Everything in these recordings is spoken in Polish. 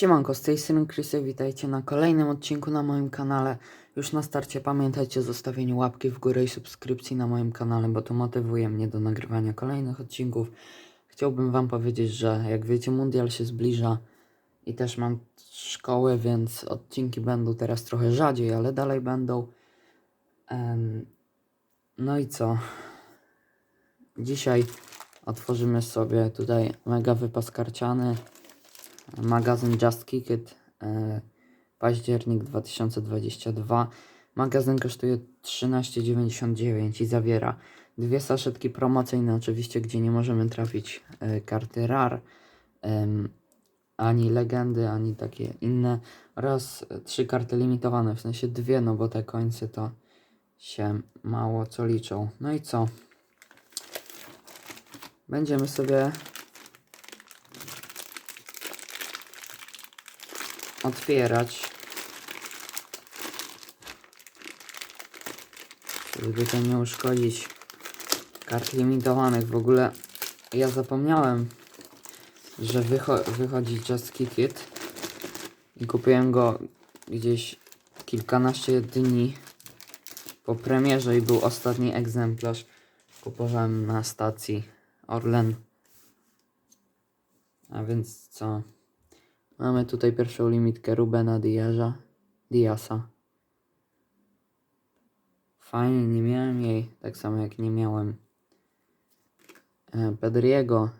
Siemanko, z tej strony Krysy, witajcie na kolejnym odcinku na moim kanale. Już na starcie pamiętajcie o zostawieniu łapki w górę i subskrypcji na moim kanale, bo to motywuje mnie do nagrywania kolejnych odcinków. Chciałbym wam powiedzieć, że jak wiecie mundial się zbliża i też mam szkołę, więc odcinki będą teraz trochę rzadziej, ale dalej będą. Em, no i co? Dzisiaj otworzymy sobie tutaj mega wypas karciany magazyn Just Kick It, e, październik 2022. Magazyn kosztuje 13,99 i zawiera dwie saszetki promocyjne, oczywiście, gdzie nie możemy trafić e, karty RAR, ani legendy, ani takie inne, oraz trzy karty limitowane, w sensie dwie, no bo te końce to się mało co liczą. No i co? Będziemy sobie otwierać. Żeby to nie uszkodzić kart limitowanych. W ogóle ja zapomniałem, że wycho wychodzi Just Kick It i kupiłem go gdzieś kilkanaście dni po premierze i był ostatni egzemplarz. Kupowałem na stacji Orlen. A więc co? Mamy tutaj pierwszą limitkę Rubena Diaza. Diasa. Fajnie, nie miałem jej, tak samo jak nie miałem e, Pedriego.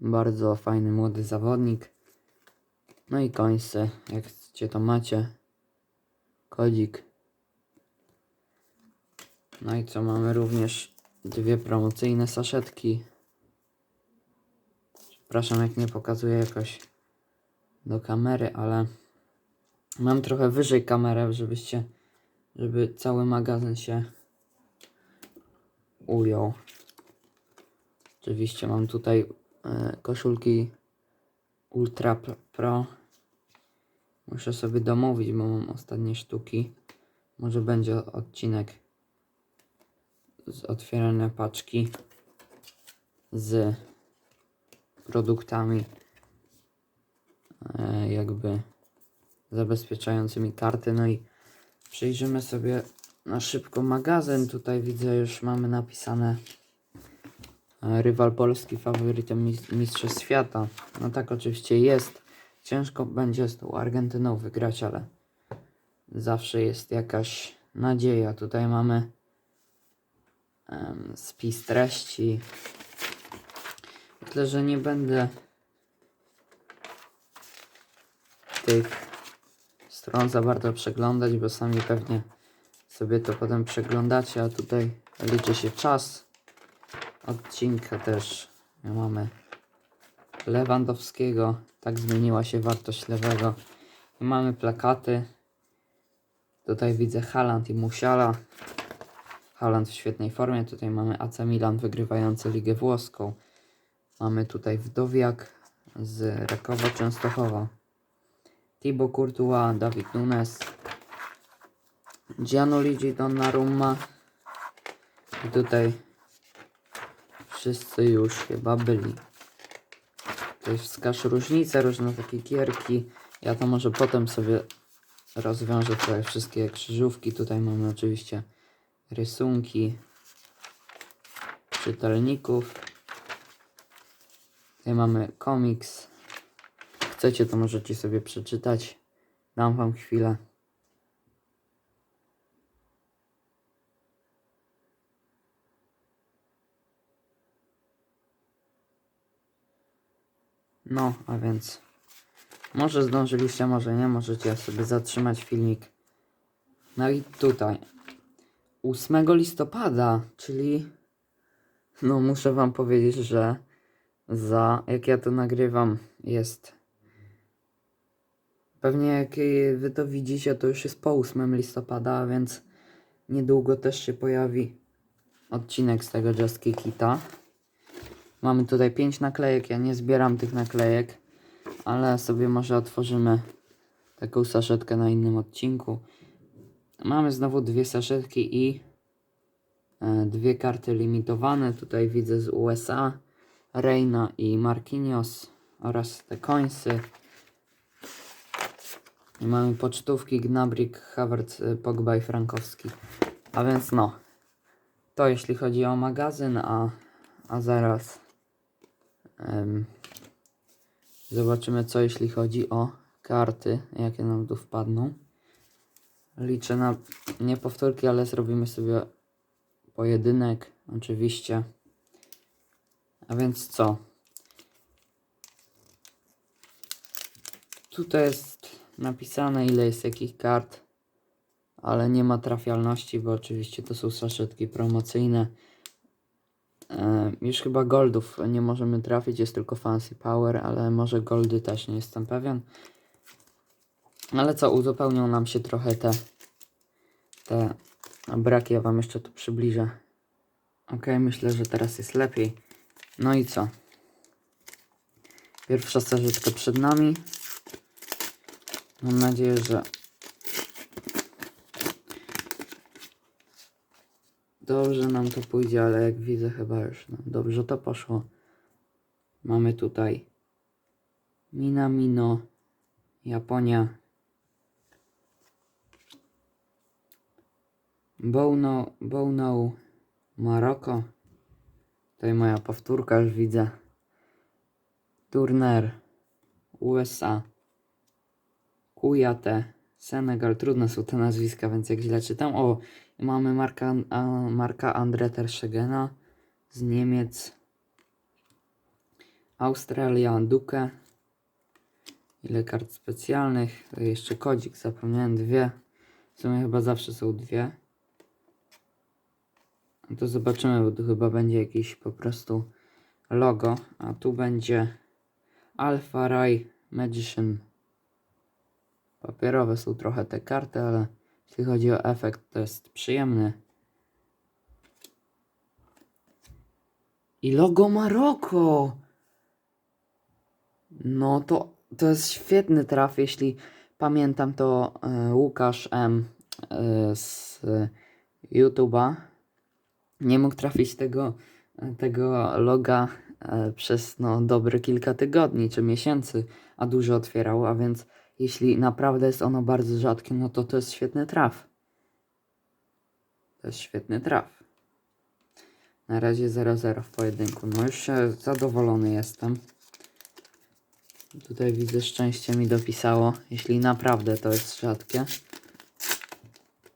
Bardzo fajny młody zawodnik. No i końce, jak chcecie to macie. Kodzik. No i co, mamy również dwie promocyjne saszetki. Przepraszam, jak nie pokazuję jakoś do kamery, ale mam trochę wyżej kamerę, żebyście, żeby cały magazyn się ujął. Oczywiście mam tutaj e, koszulki Ultra Pro. Muszę sobie domówić, bo mam ostatnie sztuki. Może będzie odcinek z otwierania paczki z produktami jakby zabezpieczającymi karty. No i przejrzymy sobie na szybko magazyn. Tutaj widzę już mamy napisane e, rywal polski faworytem mis- mistrzostw świata. No tak oczywiście jest. Ciężko będzie z tą Argentyną wygrać, ale zawsze jest jakaś nadzieja. Tutaj mamy spis treści. Myślę, że nie będę tych stron za bardzo przeglądać, bo sami pewnie sobie to potem przeglądacie, a tutaj liczy się czas odcinka też. Mamy Lewandowskiego, tak zmieniła się wartość lewego. I mamy plakaty. Tutaj widzę Haaland i Musiala. Haaland w świetnej formie. Tutaj mamy AC Milan wygrywający Ligę Włoską. Mamy tutaj Wdowiak z Rakowa Częstochowa. Thibaut Courtois, Dawid Nunes, Gianluigi Donnarumma i tutaj wszyscy już chyba byli. Tutaj wskaż różnice, różne takie gierki. Ja to może potem sobie rozwiążę tutaj wszystkie krzyżówki. Tutaj mamy oczywiście rysunki czytelników. Tutaj mamy komiks. Chcecie, to możecie sobie przeczytać. Dam wam chwilę. No, a więc może zdążyliście, może nie, możecie sobie zatrzymać filmik. No i tutaj 8 listopada, czyli no muszę wam powiedzieć, że za jak ja to nagrywam jest pewnie jak y, wy to widzicie to już jest po 8 listopada, więc niedługo też się pojawi odcinek z tego Just Kita. Mamy tutaj 5 naklejek, ja nie zbieram tych naklejek, ale sobie może otworzymy taką saszetkę na innym odcinku. Mamy znowu dwie saszetki i e, dwie karty limitowane. Tutaj widzę z USA Reina i Marquinhos oraz te końsy. Mamy pocztówki, Gnabrik, Havertz, y, Pogba i Frankowski. A więc no, to jeśli chodzi o magazyn, a, a zaraz em, zobaczymy co jeśli chodzi o karty, jakie nam tu wpadną. Liczę na nie powtórki, ale zrobimy sobie pojedynek, oczywiście. A więc co? Tutaj jest napisane ile jest jakich kart, ale nie ma trafialności, bo oczywiście to są saszetki promocyjne. E, już chyba goldów nie możemy trafić, jest tylko fancy power, ale może goldy też nie jestem pewien. Ale co, uzupełnią nam się trochę te, te braki, ja wam jeszcze tu przybliżę. Ok, myślę, że teraz jest lepiej. No i co? Pierwsza stażyczka przed nami. Mam nadzieję, że dobrze nam to pójdzie, ale jak widzę chyba już dobrze to poszło. Mamy tutaj Minamino, Japonia, Bono, Bono, Maroko. Tutaj moja powtórka już widzę. Turner, USA, Kujate, Senegal. Trudne są te nazwiska, więc jak źle czytam. O, mamy Marka, Marka Andre Terszegena z Niemiec. Australia, Duke. Ile kart specjalnych? Jeszcze kodzik, zapomniałem dwie. W sumie chyba zawsze są dwie. No to zobaczymy, bo tu chyba będzie jakiś po prostu logo, a tu będzie Alpha Ray Magician. Papierowe są trochę te karty, ale jeśli chodzi o efekt, to jest przyjemny. I logo Maroko! No to, to jest świetny traf, jeśli pamiętam to e, Łukasz M e, z e, YouTube'a nie mógł trafić tego, tego loga e, przez no, dobre kilka tygodni czy miesięcy, a dużo otwierał, a więc jeśli naprawdę jest ono bardzo rzadkie, no to to jest świetny traf. To jest świetny traf. Na razie 0-0 w pojedynku. No już się zadowolony jestem. Tutaj widzę szczęście mi dopisało, jeśli naprawdę to jest rzadkie.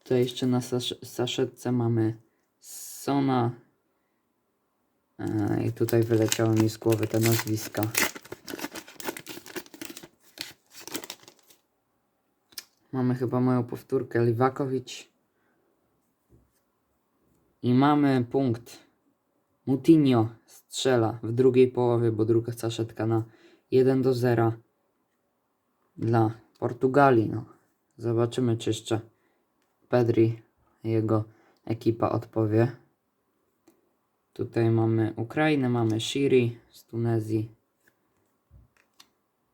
Tutaj jeszcze na sasz saszetce mamy Sona. E, I tutaj wyleciały mi z głowy te nazwiska. Mamy chyba moją powtórkę Liwakowicz. I mamy punkt. Mutinho strzela w drugiej połowie, bo druga saszetka na 1 do 0 dla Portugalii. No. Zobaczymy, czy jeszcze Pedri jego ekipa odpowie. Tutaj mamy Ukrainę, mamy Shiri z Tunezji,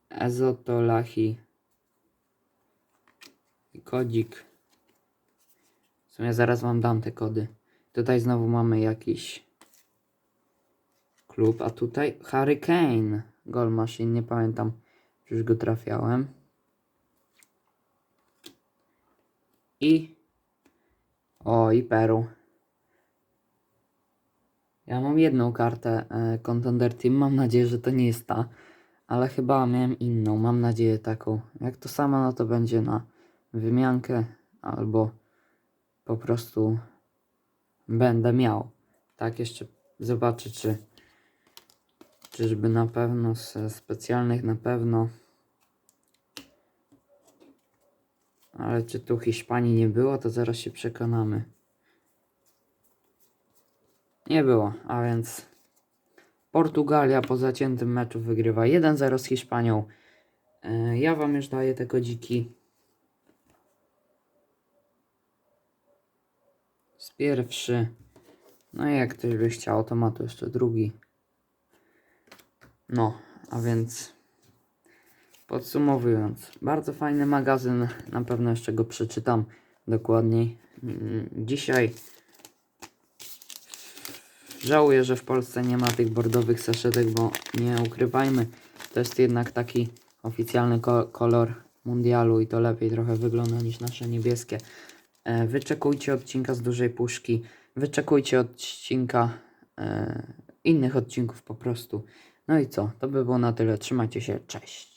Ezoto, Kodzik. W sumie zaraz wam dam te kody. Tutaj znowu mamy jakiś klub, a tutaj Hurricane Goal Machine, nie pamiętam, czy już go trafiałem. I o, i Peru. Ja mam jedną kartę e, Contender Team. Mam nadzieję, że to nie jest ta. Ale chyba miałem inną. Mam nadzieję taką. Jak to sama, no to będzie na wymiankę. Albo po prostu będę miał. Tak, jeszcze zobaczę, czy czyżby na pewno z specjalnych na pewno. Ale czy tu Hiszpanii nie było, to zaraz się przekonamy. Nie było, a więc Portugalia po zaciętym meczu wygrywa 1-0 z Hiszpanią. E, Ja wam już daję te kodziki. Pierwszy. No i jak ktoś by chciał, to ma tu jeszcze drugi. No, a więc podsumowując, bardzo fajny magazyn. Na pewno jeszcze go przeczytam dokładniej. Mm, Dzisiaj Żałuję, że w Polsce nie ma tych bordowych saszetek, bo nie ukrywajmy, to jest jednak taki oficjalny ko kolor mundialu i to lepiej trochę wygląda niż nasze niebieskie. E, wyczekujcie odcinka z dużej puszki, wyczekujcie odcinka e, innych odcinków po prostu. No i co, to by było na tyle. Trzymajcie się, cześć.